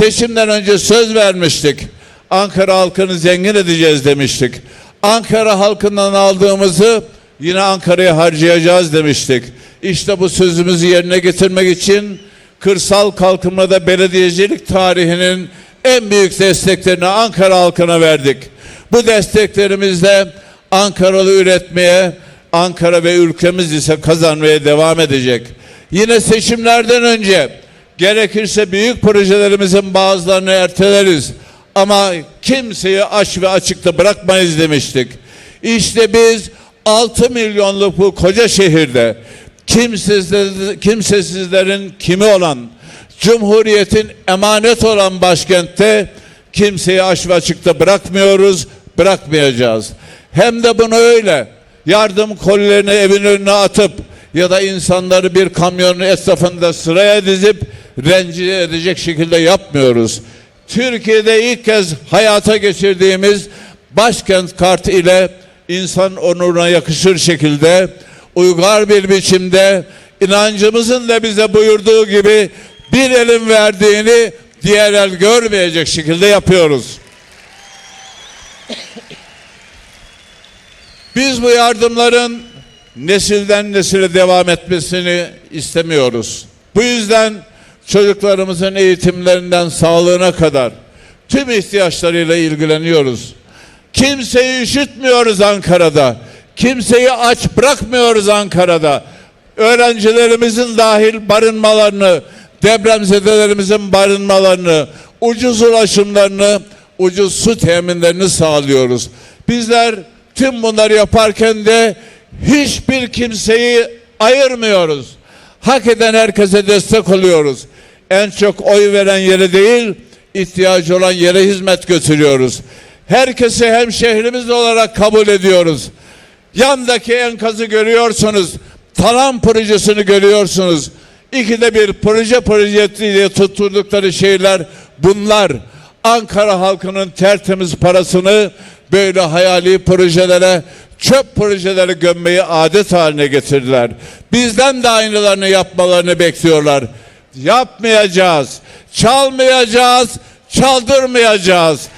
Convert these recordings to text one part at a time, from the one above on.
Seçimden önce söz vermiştik. Ankara halkını zengin edeceğiz demiştik. Ankara halkından aldığımızı yine Ankara'ya harcayacağız demiştik. İşte bu sözümüzü yerine getirmek için kırsal kalkınmada belediyecilik tarihinin en büyük desteklerini Ankara halkına verdik. Bu desteklerimizle Ankaralı üretmeye, Ankara ve ülkemiz ise kazanmaya devam edecek. Yine seçimlerden önce gerekirse büyük projelerimizin bazılarını erteleriz ama kimseyi aç ve açıkta bırakmayız demiştik. İşte biz 6 milyonluk bu koca şehirde kimsesiz- kimsesizlerin kimi olan Cumhuriyetin emanet olan başkentte kimseyi aç ve açıkta bırakmıyoruz, bırakmayacağız. Hem de bunu öyle yardım kolilerini evin önüne atıp ya da insanları bir kamyonun etrafında sıraya dizip rencide edecek şekilde yapmıyoruz. Türkiye'de ilk kez hayata geçirdiğimiz başkent kartı ile insan onuruna yakışır şekilde uygar bir biçimde inancımızın da bize buyurduğu gibi bir elin verdiğini diğer el görmeyecek şekilde yapıyoruz. Biz bu yardımların nesilden nesile devam etmesini istemiyoruz. Bu yüzden çocuklarımızın eğitimlerinden sağlığına kadar tüm ihtiyaçlarıyla ilgileniyoruz. Kimseyi üşütmüyoruz Ankara'da. Kimseyi aç bırakmıyoruz Ankara'da. Öğrencilerimizin dahil barınmalarını, depremzedelerimizin barınmalarını, ucuz ulaşımlarını, ucuz su teminlerini sağlıyoruz. Bizler tüm bunları yaparken de hiçbir kimseyi ayırmıyoruz. Hak eden herkese destek oluyoruz. En çok oy veren yere değil, ihtiyacı olan yere hizmet götürüyoruz. Herkesi hem şehrimiz olarak kabul ediyoruz. Yandaki enkazı görüyorsunuz. Talan projesini görüyorsunuz. İkide bir proje projesiyle tutturdukları şeyler bunlar. Ankara halkının tertemiz parasını böyle hayali projelere, çöp projelere gömmeyi adet haline getirdiler. Bizden de aynılarını yapmalarını bekliyorlar. Yapmayacağız, çalmayacağız, çaldırmayacağız.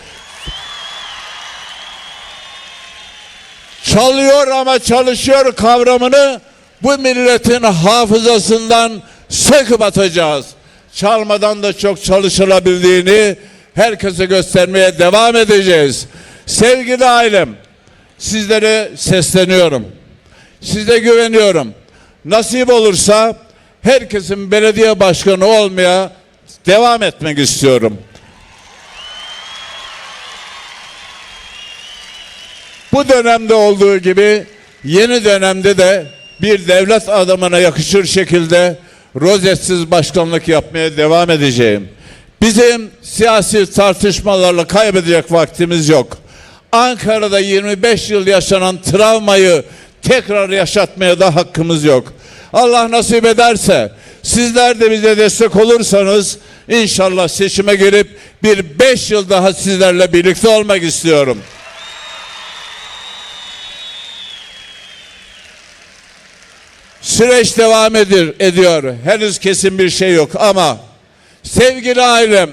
çalıyor ama çalışıyor kavramını bu milletin hafızasından söküp atacağız. Çalmadan da çok çalışılabildiğini herkese göstermeye devam edeceğiz. Sevgili ailem, sizlere sesleniyorum. Size güveniyorum. Nasip olursa herkesin belediye başkanı olmaya devam etmek istiyorum. Bu dönemde olduğu gibi yeni dönemde de bir devlet adamına yakışır şekilde rozetsiz başkanlık yapmaya devam edeceğim. Bizim siyasi tartışmalarla kaybedecek vaktimiz yok. Ankara'da 25 yıl yaşanan travmayı tekrar yaşatmaya da hakkımız yok. Allah nasip ederse sizler de bize destek olursanız inşallah seçime girip bir 5 yıl daha sizlerle birlikte olmak istiyorum. Süreç devam edir, ediyor. Henüz kesin bir şey yok ama sevgili ailem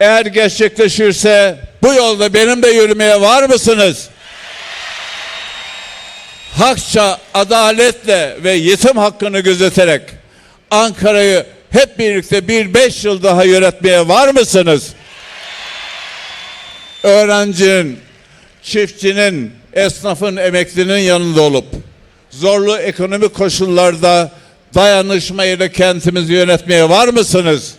eğer gerçekleşirse bu yolda benim de yürümeye var mısınız? Hakça, adaletle ve yetim hakkını gözeterek Ankara'yı hep birlikte bir beş yıl daha yönetmeye var mısınız? Öğrencinin, çiftçinin, esnafın, emeklinin yanında olup zorlu ekonomik koşullarda dayanışma ile kentimizi yönetmeye var mısınız?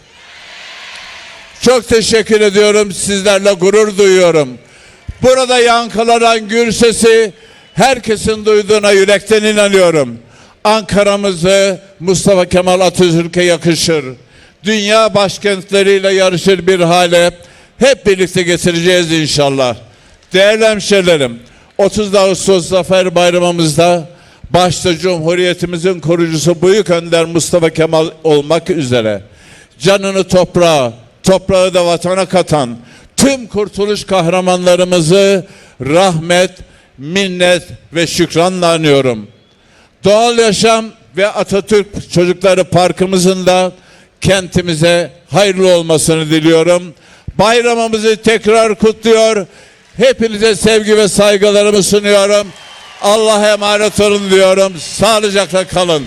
Çok teşekkür ediyorum. Sizlerle gurur duyuyorum. Burada yankılanan gür sesi herkesin duyduğuna yürekten inanıyorum. Ankara'mızı Mustafa Kemal Atatürk'e yakışır. Dünya başkentleriyle yarışır bir hale hep birlikte getireceğiz inşallah. Değerli hemşehrilerim, 30 Ağustos Zafer Bayramımızda başta Cumhuriyetimizin kurucusu Büyük Önder Mustafa Kemal olmak üzere canını toprağa, toprağı da vatana katan tüm kurtuluş kahramanlarımızı rahmet, minnet ve şükranla anıyorum. Doğal Yaşam ve Atatürk Çocukları Parkımızın da kentimize hayırlı olmasını diliyorum. Bayramımızı tekrar kutluyor. Hepinize sevgi ve saygılarımı sunuyorum. Allah'a emanet olun diyorum. Sağlıcakla kalın.